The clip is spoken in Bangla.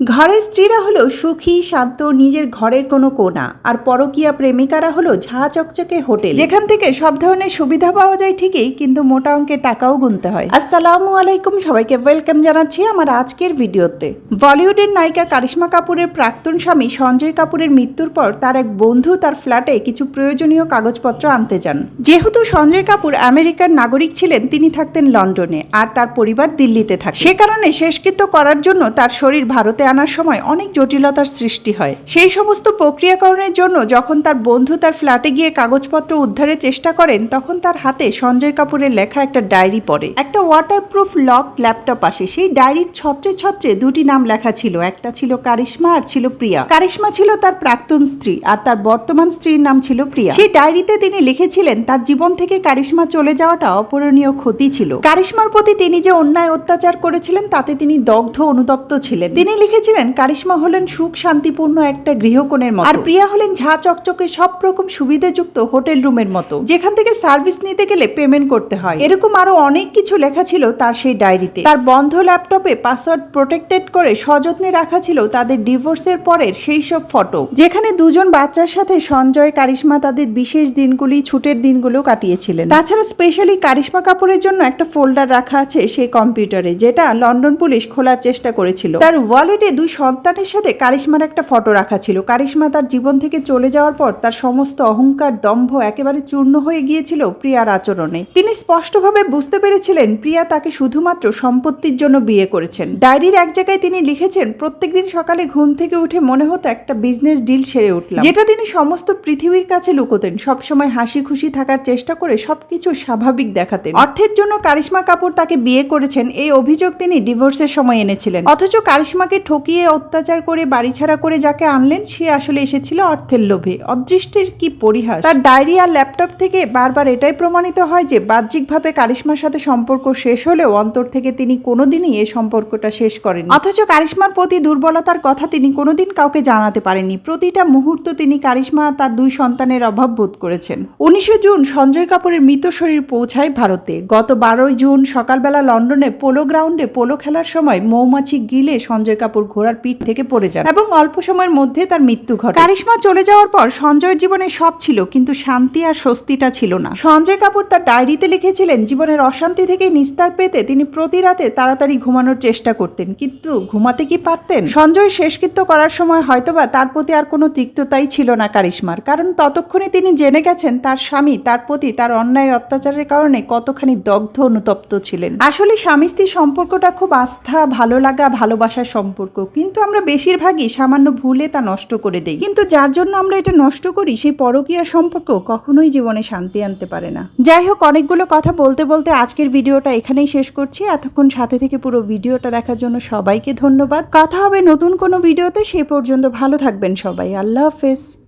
ঘরের স্ত্রীরা হলো সুখী, শান্ত, নিজের ঘরের কোনো কোণা আর পরকীয়া প্রেমিকারা হলো ঝা চকচকে হোটেল। যেখান থেকে সব ধরনের সুবিধা পাওয়া যায় ঠিকই, কিন্তু মোটা অঙ্কের টাকাও গুনতে হয়। আসসালামু আলাইকুম সবাইকে ওয়েলকাম জানাচ্ছি আমার আজকের ভিডিওতে। বলিউডের নায়িকা কারিশ্মা কাপুরের প্রাক্তন স্বামী সঞ্জয় কাপুরের মৃত্যুর পর তার এক বন্ধু তার ফ্ল্যাটে কিছু প্রয়োজনীয় কাগজপত্র আনতে যান। যেহেতু সঞ্জয় কাপুর আমেরিকার নাগরিক ছিলেন, তিনি থাকতেন লন্ডনে, আর তার পরিবার দিল্লিতে থাকে। সে কারণে শেষকৃত্য করার জন্য তার শরীর ভারতে আনার সময় অনেক জটিলতার সৃষ্টি হয়। সেই সমস্ত প্রক্রিয়াকরণের জন্য যখন তার বন্ধু তার ফ্ল্যাটে গিয়ে কাগজপত্র উদ্ধারের চেষ্টা করেন, তখন তার হাতে সঞ্জয় কাপুরের লেখা একটা ডায়েরি পড়ে। একটা ওয়াটারপ্রুফ লক ল্যাপটপ আসে। সেই ডায়েরির ছত্রে ছত্রে দুটি নাম লেখা ছিল। একটা ছিল কারিশ্মা আর ছিল প্রিয়া। কারিশ্মা ছিল তার প্রাক্তন স্ত্রী আর তার বর্তমান স্ত্রীর নাম ছিল প্রিয়া। সেই ডায়েরিতে তিনি লিখেছিলেন, তার জীবন থেকে কারিশ্মা চলে যাওয়াটা অপূরণীয় ক্ষতি ছিল। কারিশ্মার প্রতি তিনি যে অন্যায় অত্যাচার করেছিলেন, তাতে তিনি দগ্ধ অনুতপ্ত ছিলেন। তিনি লিখেছিলেন কারিশ্মা হলেন সুখ শান্তিপূর্ণ একটা গৃহকোণের মতো। আর প্রিয়া হলেন ঝা চকচকে সব রকম সুবিধাযুক্ত হোটেল রুমের মতো। যেখান থেকে সার্ভিস নিতে গেলে পেমেন্ট করতে হয়। এরকম আরও অনেক কিছু লেখা ছিল তার সেই ডায়েরিতে। তার বন্ধ ল্যাপটপে পাসওয়ার্ড প্রোটেক্টেড করে সযত্নে রাখা ছিল তাদের ডিভোর্সের পরের সেই সব ফটো। যেখানে দুজন বাচ্চার সাথে সঞ্জয়, কারিশ্মা তাদের বিশেষ দিনগুলি, ছুটের দিনগুলো কাটিয়েছিলেন। তাছাড়া স্পেশালি কারিশ্মা কাপুরের জন্য একটা ফোল্ডার রাখা আছে সেই কম্পিউটারে, যেটা লন্ডন পুলিশ খোলার চেষ্টা করেছিল। তার ওয়ালেটে দুই সন্তানের সাথে কারিশ্মার একটা ফটো রাখা ছিল। কারিশ্মা তার জীবন থেকে চলে যাওয়ার পর তার সমস্ত অহংকার, দম্ভ একেবারে চূর্ণ হয়ে গিয়েছিল প্রিয়ার আচরণে। তিনি স্পষ্টভাবে বুঝতে পেরেছিলেন প্রিয়া তাকে শুধুমাত্র সম্পত্তির জন্য বিয়ে করেছেন। ডায়েরির এক জায়গায় তিনি লিখেছেন, প্রত্যেকদিন সকালে ঘুম থেকে উঠে মনে হতো একটা বিজনেস ডিল সেরে উঠলাম। যেটা তিনি সমস্ত পৃথিবীর কাছে লুকোতেন, সবসময় হাসি খুশি থাকার চেষ্টা করে সবকিছু স্বাভাবিক দেখাতেন। অর্থের জন্য কারিশ্মা কাপুর তাকে বিয়ে করেছেন, এই অভিযোগ তিনি ডিভোর্সের সময় এনেছিলেন। অথচ কারিশ্মাকে ঠকিয়ে অত্যাচার করে বাড়ি ছাড়া করে যাকে আনলেন, সে আসলে এসেছিল অর্থের লোভে। অদৃষ্টের কি পরিহাস? তার ডায়েরি আর ল্যাপটপ থেকে বারবার এটাই প্রমাণিত হয় যে, বাহ্যিকভাবে কারিশ্মার সাথে সম্পর্ক শেষ হলেও অন্তর থেকে তিনি কোনোদিনই এই সম্পর্কটা শেষ করেন অথচ কারিশ্মার প্রতি দুর্বলতার কথা তিনি কোনোদিন কাউকে জানাতে পারেননি। প্রতিটা মুহূর্ত তিনি কারিশ্মা তার দুই সন্তানের অভাব বোধ করেছেন। উনিশে জুন সঞ্জয় কাপুরের মৃত শরীর পৌঁছায় ভারতে। গত বারোই জুন সকালবেলা লন্ডনে পোলো গ্রাউন্ডে পোলো খেলার সময় মৌমাছি গিলে সঞ্জয় কাপুর ঘোড়ার পিঠ থেকে পড়ে যান এবং অল্প সময়ের মধ্যে তার মৃত্যু ঘটে। কারিশ্মা চলে যাওয়ার পর সঞ্জয়ের জীবনে সব ছিল, কিন্তু শান্তি আর স্বস্তিটা ছিল না। সঞ্জয় কাপুর তার ডায়েরিতে লিখেছিলেন, জীবনের অশান্তি থেকে নিস্তার পেতে তিনি প্রতি রাতে তাড়াতাড়ি ঘুমানোর চেষ্টা করতেন, কিন্তু ঘুমাতে কি পারতেন? সঞ্জয় শেষকৃত্য করার সময় হয়তোবা তার প্রতি আর কোনো তিক্ততাই ছিল না কারিশ্মার, কারণ ততক্ষণে তিনি জেনে গেছেন তার স্বামী তার প্রতি তার অন্যায় অত্যাচারের কারণে কতখানি দগ্ধ অনুতপ্ত ছিলেন। আসলে স্বামী স্ত্রীর সম্পর্কটা খুব আস্থা, ভালো লাগা, ভালোবাসার সম্পর্ক। কিন্তু আমরা বেশিরভাগই সামান্য ভুলে তা নষ্ট করে দেই। কিন্তু যার জন্য আমরা এটা নষ্ট করি, সেই পরকীয়ার সম্পর্ক কখনোই জীবনে শান্তি আনতে পারে না। যাই হোক, অনেকগুলো কথা বলতে বলতে আজকের ভিডিওটা এখানেই শেষ করছি। এতক্ষণ সাথে থেকে পুরো ভিডিওটা দেখার জন্য সবাইকে ধন্যবাদ। কথা হবে নতুন কোনো ভিডিওতে। সেই পর্যন্ত ভালো থাকবেন সবাই। আল্লাহ হাফেজ।